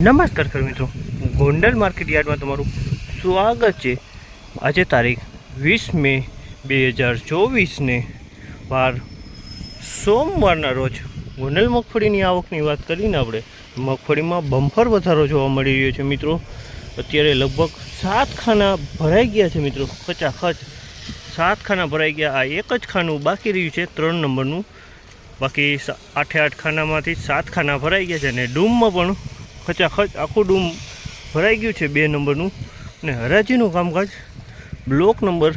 નમસ્કાર ખેડૂત મિત્રો. ગોંડલ માર્કેટ યાર્ડમાં તમારું સ્વાગત છે. આજે તારીખ વીસ મે બે હજાર ચોવીસને વાર સોમવારના રોજ ગોંડલ મગફળીની આવકની વાત કરીને આપણે મગફળીમાં બમ્ફર વધારો જોવા મળી રહ્યો છે મિત્રો. અત્યારે લગભગ સાત ખાના ભરાઈ ગયા છે મિત્રો. ખચાખચ સાત ખાના ભરાઈ ગયા. આ એક જ ખાનું બાકી રહ્યું છે. ત્રણ નંબરનું. બાકી આઠે આઠ ખાનામાંથી સાત ખાના ભરાઈ ગયા છે અને ડૂમમાં પણ ખચાખચ આખું ડૂમ ભરાઈ ગયું છે બે નંબરનું. અને હરાજીનું કામકાજ બ્લોક નંબર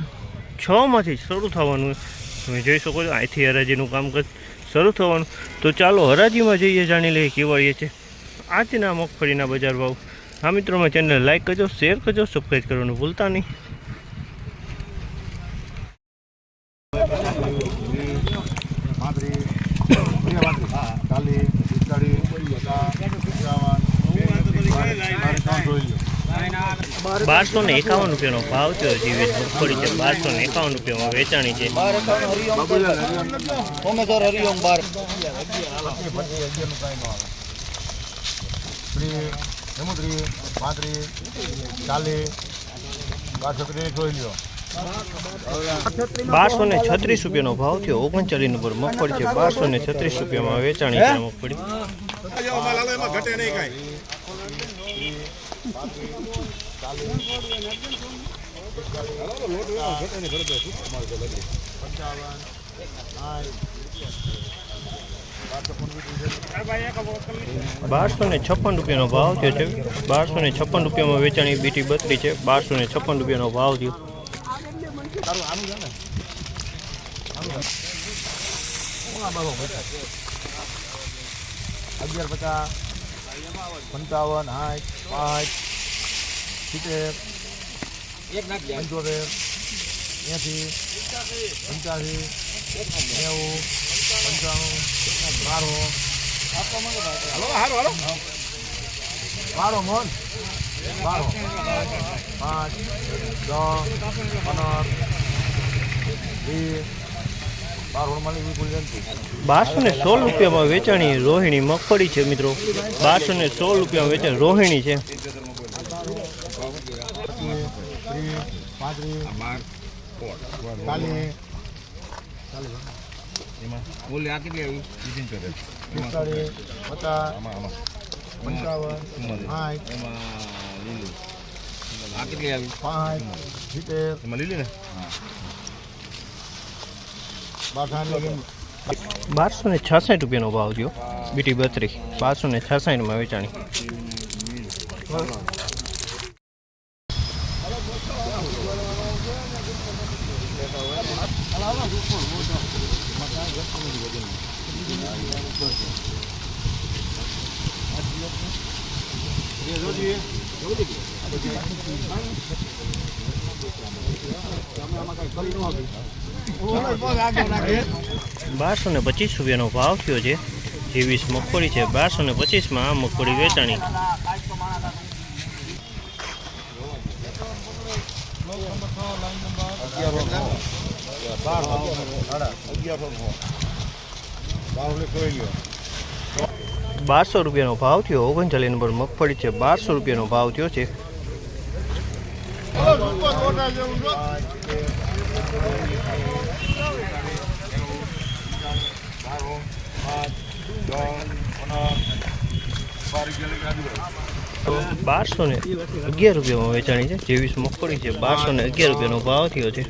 છમાંથી શરૂ થવાનું તમે જોઈ શકો છો, અહીંથી હરાજીનું કામકાજ શરૂ થવાનું. તો ચાલો હરાજીમાં જઈએ, જાણી લઈએ કેવા રહીએ છે. આજના મગફળીના બજાર ભાવ. આ મિત્રોમાં ચેનલ લાઈક કરજો શેર કરજો સબસ્ક્રાઈબ કરવાનું ભૂલતા નહીં પાંત્રીસ ચાલીસ પિસ્તાળીસ પચાસ પંચાવન બારસો ને એકાવન રૂપિયાનો ભાવ થયો જીવે મગફળી છે બારસો ને એકાવન રૂપિયામાં વેચાણી છે. બારસો ને છત્રીસ રૂપિયાનો ભાવ થયો ઓગણચાલીસ નંબર મગફળી છે બારસો ને છત્રીસ રૂપિયામાં વેચાણી છે મગફળી. બારસો ને છપ્પન રૂપિયાનો ભાવ થયો છે. બારસો ને છપ્પન રૂપિયામાં વેચાણી બીટી બત્રી છે. બારસો ને છપ્પન રૂપિયાનો ભાવ થયો. અગિયાર પચાસ, પંચાવન આઠ પાંચ સિત્તેર પંચોતેર એંસી પંચ્યાસી નેવું પંચાણું બારો. બારો મોન. બારો. પાંચ દસ પંદર વીસ. બારસો ને સોળ રૂપિયામાં વેચાણી રોહિણી મગફળી છે મિત્રો. બારસો ને સોળ રૂપિયામાં વેચાણી રોહિણી છે પચીસ ત્રીસ પાંત્રીસ ચાલીસ બોલે. આ કેટલી આવી? પિસ્તાળીસ પચાસ પંચાવન સાઠ. એમાં લીલું. આ કેટલી આવી? પાંચ સિત્તેર. એમાં લીલી ને? બારસો ને છાસઠ રૂપિયાનો ભાવ થયો. બીટી બત્રી. બારસો ને છાસઠમાં વેચાણી. બારસો ને પચીસ રૂપિયાનો ભાવ થયો છે. જેવીસ મગફળી છે. બારસો ને પચીસમાં આ મગફળી વેચાણી. બારસો રૂપિયાનો ભાવ થયો. ઓગણચાલીસ નંબર મગફળી છે. બારસો રૂપિયાનો ભાવ થયો છે. તો બારસો ને અગિયાર રૂપિયામાં વેચાણી છે. જેવીસ મગફળી છે. બારસો ને અગિયાર રૂપિયાનો ભાવ થયો છે.